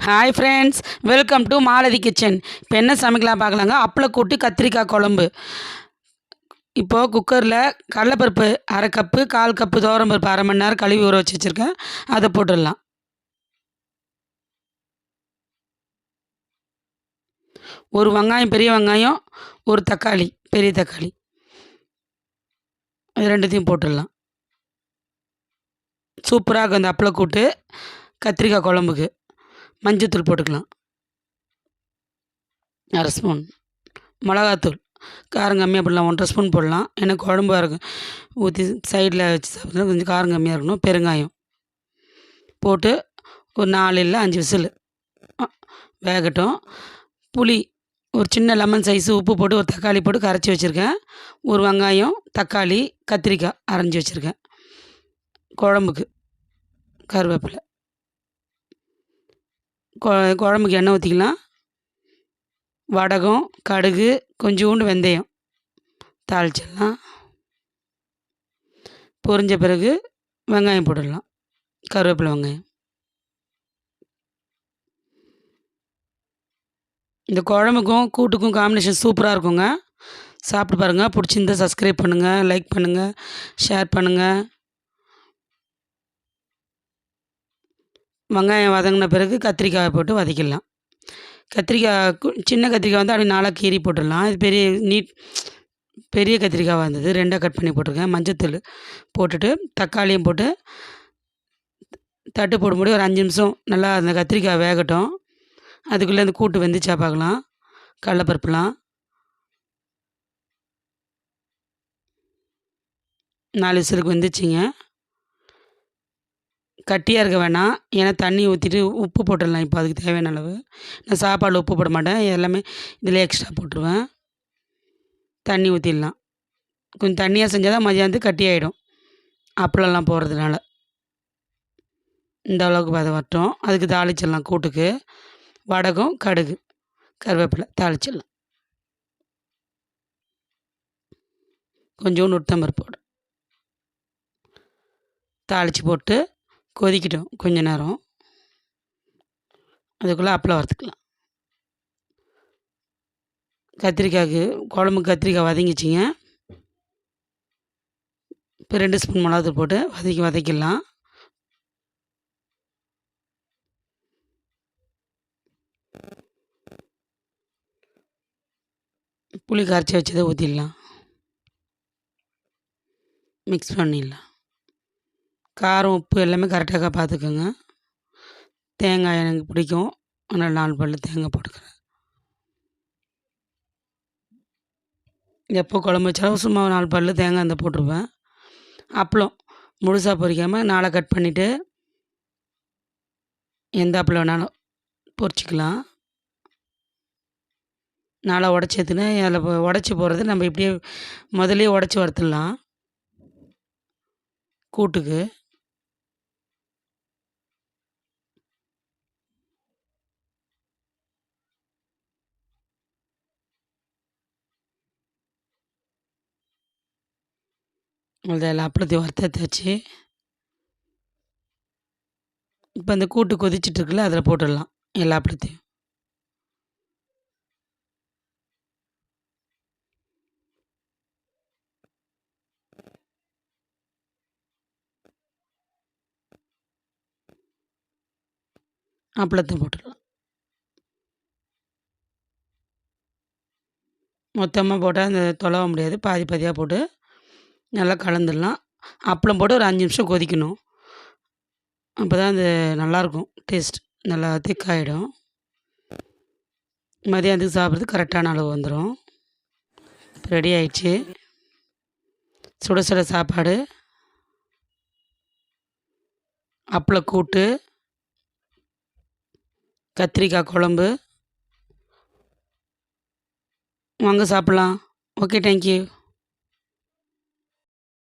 Hi friends welcome to Malathi kitchen இப்போ என்ன சமைக்கலாம் பார்க்கலாங்க? அப்பளக்கூட்டு கத்திரிக்காய் குழம்பு. இப்போது குக்கரில் கடலைப்பருப்பு அரை கப்பு கால் கப்பு பருப்பு அரை மணி நேரம் கழுவி ஊற வச்சு வச்சுருக்கேன். அதை போட்டுடலாம். ஒரு வெங்காயம் பெரிய வெங்காயம் ஒரு தக்காளி பெரிய தக்காளி. இது ரெண்டுத்தையும் போட்டுடலாம். சூப்பராக இருக்கும் இந்த அப்பளக்கூட்டு கத்திரிக்காய் குழம்புக்கு. மஞ்சத்தூள் போட்டுக்கலாம். அரை ஸ்பூன். மிளகாத்தூள். காரம் கம்மியாக போடலாம். ஒன்றரை ஸ்பூன் போடலாம். ஏன்னா குழம்பாக இருக்கும் ஊற்றி சைடில் வச்சு சாப்பிட்றது கொஞ்சம் காரம் கம்மியாக இருக்கணும். பெருங்காயம் போட்டு ஒரு நாலு இல்லை அஞ்சு விசில். வேகட்டும். புளி ஒரு சின்ன லெமன் சைஸு உப்பு போட்டு ஒரு தக்காளி போட்டு கரைச்சி வச்சுருக்கேன். ஒரு வெங்காயம் தக்காளி கத்திரிக்காய் அரைஞ்சி வச்சுருக்கேன். குழம்புக்கு கருவேப்பிலை. குழம்புக்கு எண்ணெய் ஊற்றிக்கலாம் வடகம் கடுகு கொஞ்சோண்டு வெந்தயம் தாளிச்சிடலாம். பொரிஞ்ச பிறகு வெங்காயம் போட்டுடலாம். கருவேப்பிலை வெங்காயம். இந்த குழம்புக்கும் கூட்டுக்கும் காம்பினேஷன் சூப்பராக இருக்குங்க. சாப்பிட்டு பாருங்கள் பிடிச்சிருந்தா சப்ஸ்கிரைப் பண்ணுங்கள் லைக் பண்ணுங்கள் ஷேர் பண்ணுங்கள் வெங்காயம் வதங்கின பிறகு கத்திரிக்காயை போட்டு வதக்கிடலாம். கத்திரிக்காய் கு சின்ன கத்திரிக்காய் வந்து அப்படியே நாளாக கீறி போட்டுடலாம். இது பெரிய நீட் பெரிய கத்திரிக்காய் வந்தது ரெண்டாக கட் பண்ணி போட்டிருக்கேன். மஞ்சத்தூள் போட்டுட்டு தக்காளியும் போட்டு தட்டு போட முடியும் ஒரு அஞ்சு நிமிஷம் நல்லா அந்த கத்திரிக்காய் வேகட்டும். அதுக்குள்ளே அந்த கூட்டு வெந்துச்சா பார்க்கலாம். கடலப்பருப்புலாம். நாலு விசிலுக்கு வந்துச்சிங்க. கட்டியாக இருக்க வேணாம். ஏன்னா தண்ணி ஊற்றிட்டு உப்பு போட்டுடலாம். இப்போ அதுக்கு தேவையான அளவு. நான் சாப்பாடில் உப்பு போட மாட்டேன். எல்லாமே இதில் எக்ஸ்ட்ரா போட்டுருவேன். தண்ணி ஊற்றிடலாம் கொஞ்சம் தண்ணியாக செஞ்சால் தான் மதியானத்துக்கு கட்டியாயிடும் அப்பளம்லாம் போடுறதுனால. இந்த அளவுக்கு பதவட்டும் வரட்டும் அதுக்கு தாளிச்சிடலாம் கூட்டுக்கு. வடகம் கடுகு கருவேப்பிலை தாளிச்சிடலாம். கொஞ்சோண்டு உளுத்தம்பருப்பு போடு. தாளித்து போட்டு கொதிக்கட்டும் கொஞ்ச நேரம். அதுக்குள்ளே அப்பளம் வறுத்துக்கலாம். கத்திரிக்காய்க்கு குழம்பு கத்திரிக்காய் வதங்கிச்சிங்க. இப்போ ரெண்டு ஸ்பூன் மிளகாத்தூள் போட்டு வதக்கி வதக்கிடலாம். புளி கரைச்சி வச்சதை ஊற்றிடலாம் மிக்ஸ் பண்ணிடலாம். காரம் உப்பு எல்லாமே கரெக்டாக பார்த்துக்கோங்க. தேங்காய் எனக்கு பிடிக்கும். அதனால் நாலு பல்லு தேங்காய் போட்டுக்கிறேன். எப்போ குழம்பு வச்சாலும் சும்மா நாலு பல்லு தேங்காய் இந்த போட்டுருவேன். அப்பளம் முழுசாக பொரிக்காமல் நாளை கட் பண்ணிவிட்டு எந்த அப்பளம் வேணாலும் பொரிச்சிக்கலாம். நாளை உடச்சி எடுத்துன்னு அதில் உடச்சி போகிறது நம்ம இப்படியே முதலே உடச்சி வறுத்துடலாம். கூட்டுக்கு. அதில் எல்லா வறுத்தாச்சு இப்போ இந்த கூட்டு கொதிச்சிட்ருக்குல்ல அதில் போட்டுடலாம் எல்லா அப்பளத்தையும் அப்பளத்தை போட்டுடலாம். மொத்தமாக போட்டால் அந்த தொலவ முடியாது பாதி பாதியாக போட்டு நல்லா கலந்துடலாம். அப்பளம் போட்டு ஒரு அஞ்சு நிமிஷம் கொதிக்கணும். அப்போ தான் அது நல்லாயிருக்கும். டேஸ்ட் நல்லா திக்காயிடும். மதியானத்துக்கு சாப்பிட்றது கரெக்டான அளவு வந்துடும் ரெடி ஆயிடுச்சு. சுட சுட சாப்பாடு. அப்பளக்கூட்டு. கத்திரிக்காய் குழம்பு. வாங்க சாப்பிட்லாம். Okay thank you